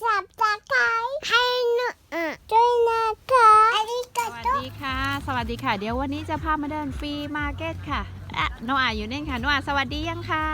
สับตะไคร้ให้หนูอะด้วยนะคะอาริกาสวัสโตดีค่ะ สวัสดีค่ะ เดี๋ยววันนี้จะพามาเดินฟรีมาร์เก็ตค่ะอะโนอาอยู่นี่ค่ะโนอาสวัสดียังคะ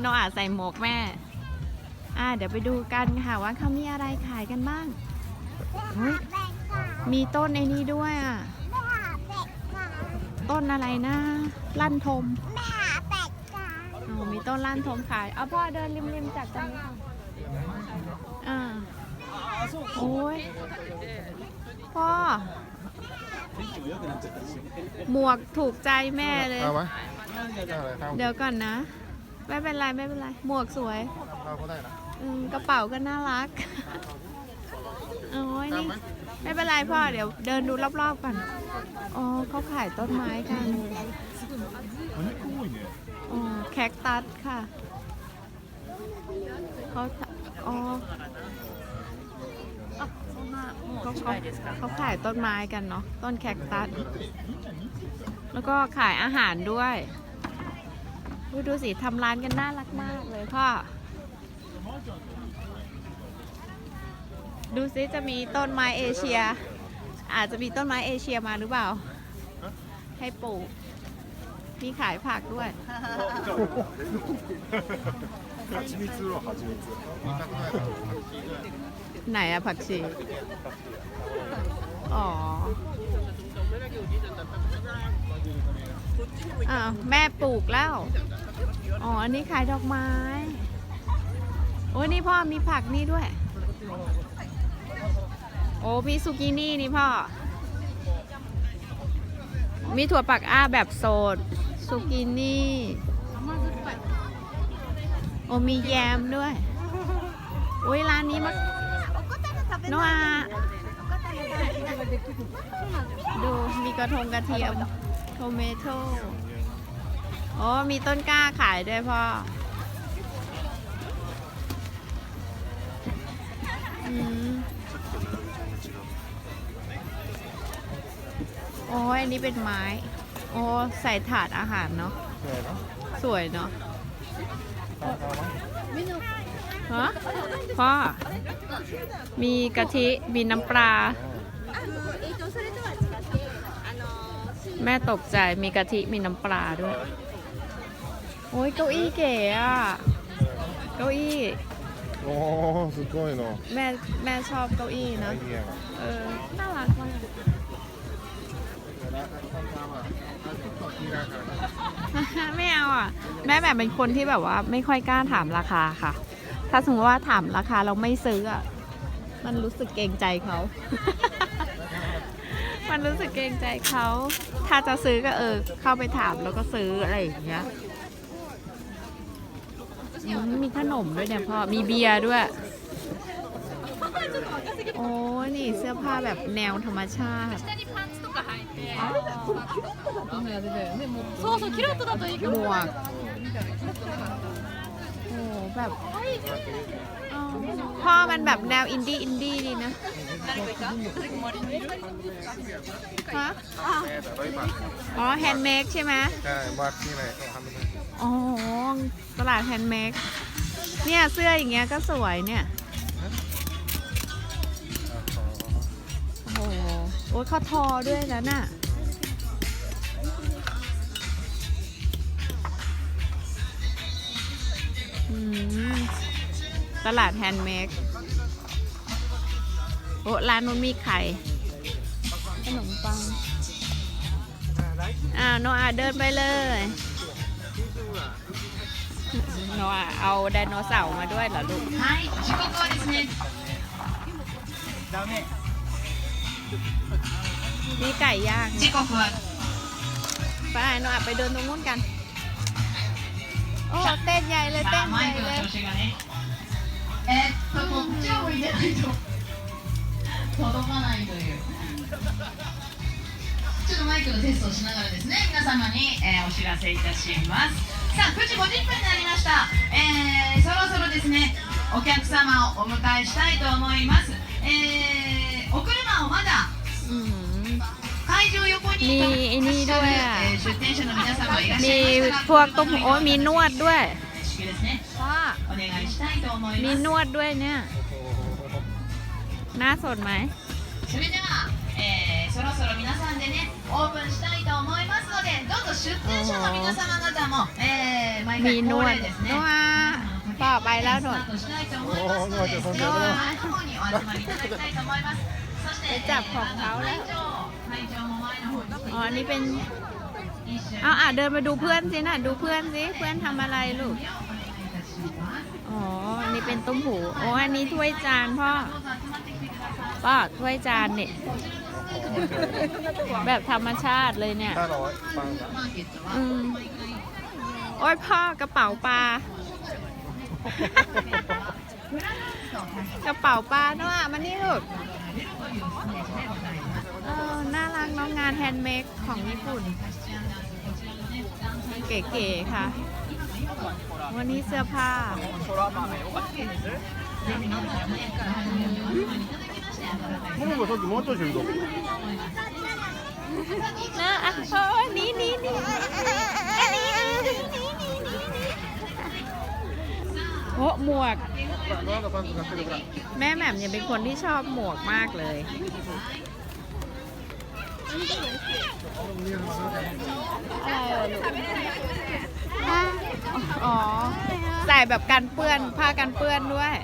โนอาใส่หมวกแม่ อ่าเดี๋ยวไปดูกันค่ะว่าเขามีอะไรขายกันบ้างเฮ้ยเป็ดก่อนมีต้นไอ้นี้ด้วยอะแม่หาเป็ดก่อนต้นอะไรนะ ลั่นทมแม่หาเป็ดก่อนอ๋อมีต้นลั่นทมขาย เอาพ่อเดินริมๆจากตรงนี้ค่ะ อ่าโอ้ยพ่อ หมวกถูกใจแม่เลย เอาไหมเอาอะไรเอาเดี๋ยวก่อนนะ ไม่เป็นไรไม่เป็นไร หมวกสวยเอาก็ได้นะอืมกระเป๋าก็น่ารัก โอ้ยเอานี่ไหมไม่เป็นไรพ่อ เดี๋ยวเดินดูรอบๆก่อน อ๋อเขาขายต้นไม้กันอันนี้กุ้ยเนี่ยอ๋อแคคตัสค่ะ เขาอ๋อเขาเขาเขาขายต้นไม้กันเนาะต้นแคคตัสแล้วก็ขายอาหารด้วยอุ๊ยดูสิทำร้านกันน่ารักมากเลยพ่อ ดูสิจะมีต้นไม้เอเชีย อาจจะมีต้นไม้เอเชียมาหรือเปล่า ให้ปลูกมีขายผักด้วย ไหนอะผักชี อ๋ออ้าแม่ปลูกแล้ว อ๋อ อันนี้ขายดอกไม้ โอ้นี่พ่อมีผักนี่ด้วย โอ้มีสุกินี่นี่พ่อ มีถั่วปักอ้าแบบโสดสุกินี่ โอ้มีแยมด้วยโอ้ยร้านนี้มันโนอาดูมีกระทงกระเทียมโทเมโต้โอ้มีต้นกล้าขายด้วยพ่ออืมโอ้ยอันนี้เป็นไม้ โอ้ ใส่ถาดอาหารเนาะเหนื่อยเนาะสวยเนาะ ฮะพ่อ มีกะทิ มีน้ำปลา แม่ตกใจ มีกะทิ มีน้ำปลาด้วย โอ้ยเก้าอี้เก๋อะเก้าอี้ โอ้สุดยอดเนาะแม่ แม่ชอบเก้าอี้นะ เออ น่ารักมาก ไม่เอาอะ แม่แบบเป็นคนที่แบบว่าไม่ค่อยกล้าถามราคาค่ะ ถ้าสมมติว่าถามราคาเราไม่ซื้ออะมันรู้สึกเกรงใจเขา มันรู้สึกเกรงใจเขา ถ้าจะซื้อก็เออ เข้าไปถามแล้วก็ซื้ออะไรอย่างเงี้ยมมีขนมด้วยเนี่ยพ่อ มีเบียร์ด้วย โอ้นี่เสื้อผ้าแบบแนวธรรมชาติ そうそうキロットだといい หมวก โอ้แบบอ๋อพ่อมันแบบแนวอินดี้อินดี้ดีนะฮะ แม่แต่ร้อยบาท อ๋อแฮนด์เมดใช่ไหม ใช่วัดที่ไหนก็ทำเป็น อ๋อ ตลาดแฮนด์เมดเนี่ยเสื้ออย่างเงี้ยก็สวยเนี่ย โอ้ยข้าทอด้วยนะน่ะตลาดแฮนด์เมดโอ้ร้านนู้นมีไข่ ขนมปัง อ่าโนอาเดินไปเลย โนอาเอาไดโนเสาร์มาด้วยเหรอลูกใช่ มีไก่ย่าง 時刻は ไปโนอาไปเดินตรงนู้นกัน โอ้เต้นใหญ่เลย さ เต้น あ ให マ ญ่ イク เล の ย 調子がねえーっとこっちを向いてないと届かないというちょっとマイクのテストをしながらですね皆様に、えーお知らせいたしますさあ9時50分になりました、えーそろそろですねお客様をお迎えしたいと思います、えーお車をまだ อื มีไอ้นี่ด้วยมีพวกตุ้มโอ้มีนวดด้วยว่มีนวดด้วยเนี่ย น่าสนไหมมีนวดนวดねオ、ต่อไปแล้วหน่อยโอ้นวด ไปจับของเขาแล้ว อ๋อันนี้เป็น เอาอะเดินไปดูเพื่อนสินะดูเพื่อนสิ เพื่อนทำอะไรลูก อ๋อ นี่เป็นตุ้มหู โอ้อันนี้ถ้วยจานพ่อ พ่อถ้วยจานเนี่ย แบบธรรมชาติเลยเนี่ย ห้อยอืมโอ้ยพ่อกระเป๋าปลา กระเป๋าปลาเนาะมานี่ลูก เออน่ารักเน้องงานแฮนด์เมดของญี่ปุ่น เก๋ๆค่ะ วันนี้เสื้อผ้า ももがさっきもうちょいしてるぞ นะอ่ะโอ้ยนี่นี่นี่อันนี้ โอ้หมวก แม่แหม่มเนี่เป็นคนที่ชอบหมวกมากเลย อ๋อ ใส่แบบกันเปื้อนผ้ากันเปื้อนด้วย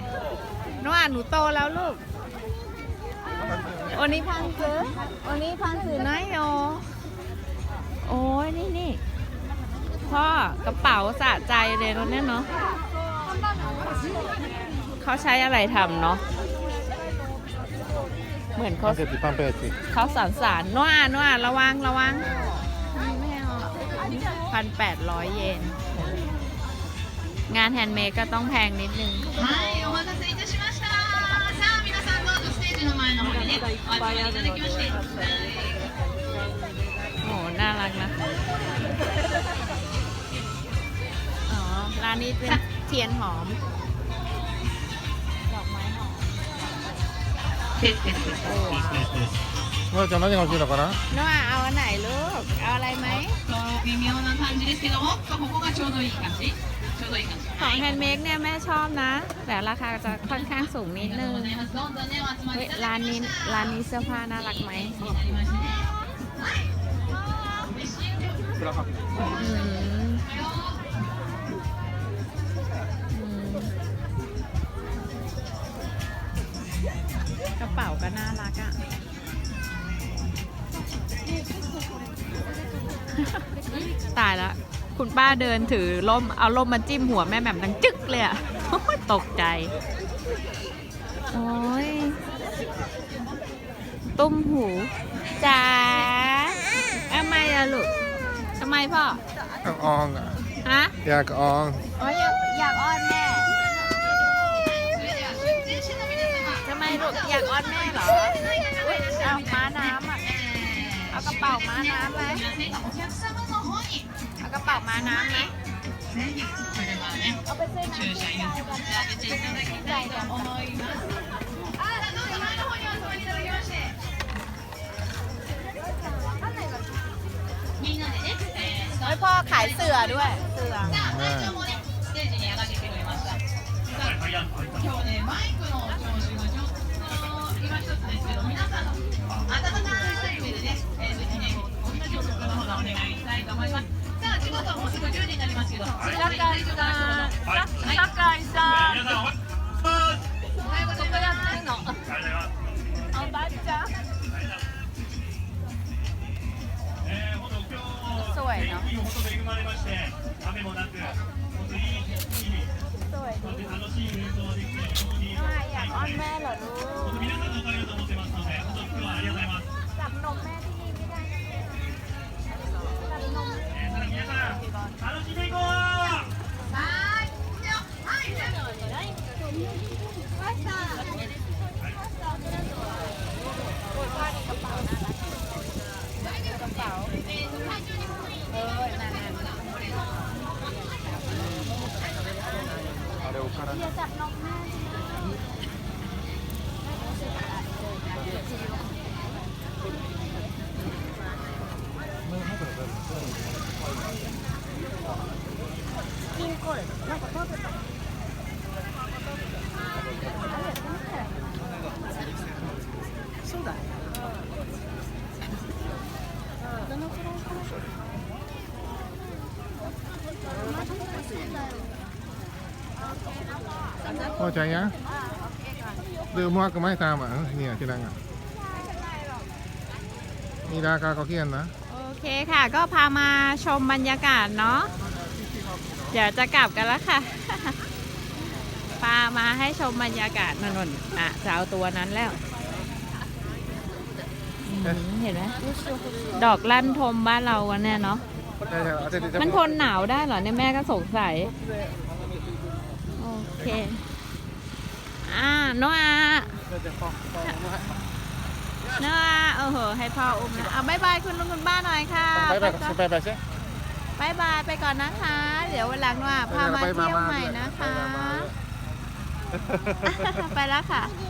น้องอ่านหนูโตแล้วลูกโอนนี้พังสื้อโอนี้พังสื้อน้อยโยโอ้ยนี่นี่พ่อกระเป๋าสะใจเลยรถเนี่ยเนาะ เขาใช้อะไรทำเนาะ เหมือน パ เขา ンペッチパンペッチ เขาสารสารนัวนัวระวังระวังไม่เอาพันแปดร้อยเยน งานแฮนด์เมดก็ต้องแพงนิดนึง はい、お待たせいたしました。さあ、皆さんどうぞステージの前の方にね、お集まりいただきまして。はい โอ้น่ารักนะ อ๋อ ร้านนี้เป็นเทียนหอม まるちゃん何が欲しいのかな น้าเอาอันไหนลูก เอาอะไรไหม と微妙な感じですけども、ここがちょうどいい感じ。ちょうどいい感じ。 ของแฮนด์เมดเนี่ยแม่ชอบนะ แต่ราคาจะค่อนข้างสูงนิดนึง ございます。どんどんね、お集ま เฮ้ り ย いただ ร้าน きま นี้ した。 ร้านนี้เสื้อผ้าน่ารักไหม になりましたね。はい。嬉しいよ。 อืมอืม กระเป๋าก็น่ารักอะตายแล้วคุณป้าเดินถือล่มเอาล่มมาจิ้มหัวแม่แหม่มดังจึ๊กเลยอะตกใจ โอ้ยตุ้มหูจ๋าทำไมอะลูกทำไมพ่ออองอะฮะ อยากออง อ๋ออยากอยากอ้อนแม่ ลูอยากอ้อนแม่เหรอเอาม้าน้ำอะ เอากระเป๋าม้าน้ำไหมเอากระเป๋าม้าน้ำไหมเอาไปซื้อน้ำใช่ใจกัน้อยพ่อขายเสือด้วย เสือ っと今一つですけど皆さんの温かい目でね、えー、ぜひね同じ曲の方がお願いしたいと思いますさあ時刻はもうすぐ10時になりますけど酒井さん酒井さ ใจยังเดือมัวก็ไม่ตามอะเนี่ยที่นั่งอะมีราคาเขาเขียนนะโอเคค่ะ ก็พามาชมบรรยากาศเนาะเดี๋ยวจะกลับกันแล้วค่ะพามาให้ชมบรรยากาศนนนอะจะเอาตัวนั้นแล้วอืมเห็นไหมดอกลั่นทมบ้านเรากันแน่เนาะใช่ใช่เอาเสร็จเดี๋ยวจะมันทนหนาวได้เหรอเนี่ยแม่ก็สงสัย โอเค อ่าโนอาเดี๋ยวจะฟอกฟอกมาให้โนอาโอ้โหให้พ่ออุ้มนะเอาบายบายคุณลุงคุณป้าหน่อยค่ะไปไปก่อนไปไปใช่บายบายไปก่อนนะคะ เดี๋ยววันหลังโนอาพามาเที่ยวใหม่นะคะ ไปแล้วค่ะ